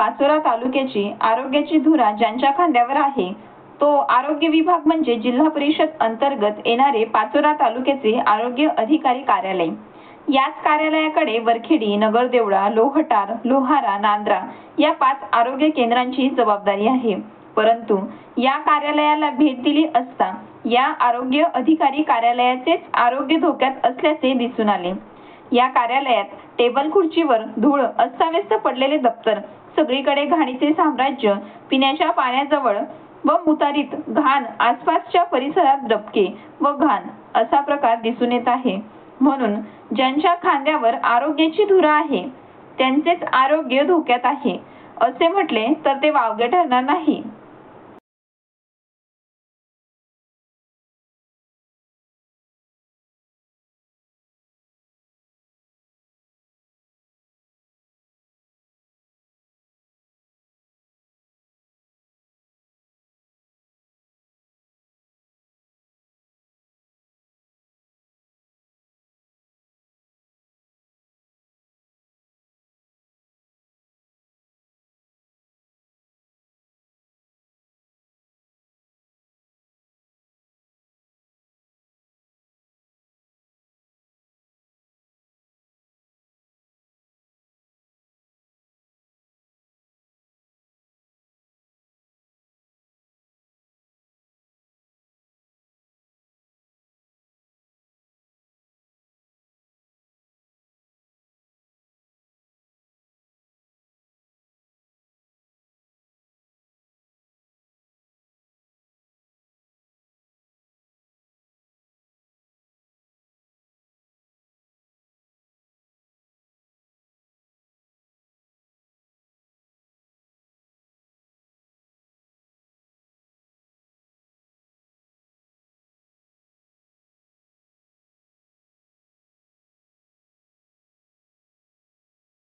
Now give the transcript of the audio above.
पाचोरा तालुक्याची आरोग्याची धुरा ज्यांच्या खांद्यावर आहे तो आरोग्य विभाग म्हणजे जिल्हा परिषद अंतर्गत येणारे पाचोरा तालुक्याचे आरोग्य अधिकारी कार्यालय. याच कार्यालयाकडे वरखेडी नगरदेवळा लोहटार लोहारा नांद्रा या पाच आरोग्य केंद्रांची जबाबदारी आहे. परंतु या कार्यालयाला भेट दिली असता या आरोग्य अधिकारी कार्यालयाचेच आरोग्य धोक्यात असल्याचे दिसून आले. या कार्यालयात टेबल खुर्चीवर धूळ अस्ताव्यस्त पडलेले दप्तर सगळीकडे घाणीचे साम्राज्य पिण्याच्या पाण्याजवळ व मुतारीत घाण आसपासच्या परिसरात डबके व घाण असा प्रकार दिसून येत आहे. म्हणून ज्यांच्या खांद्यावर आरोग्याची धुरा आहे त्यांचेच आरोग्य धोक्यात आहे. असे म्हटले तर ते वावगे ठरणार नाही.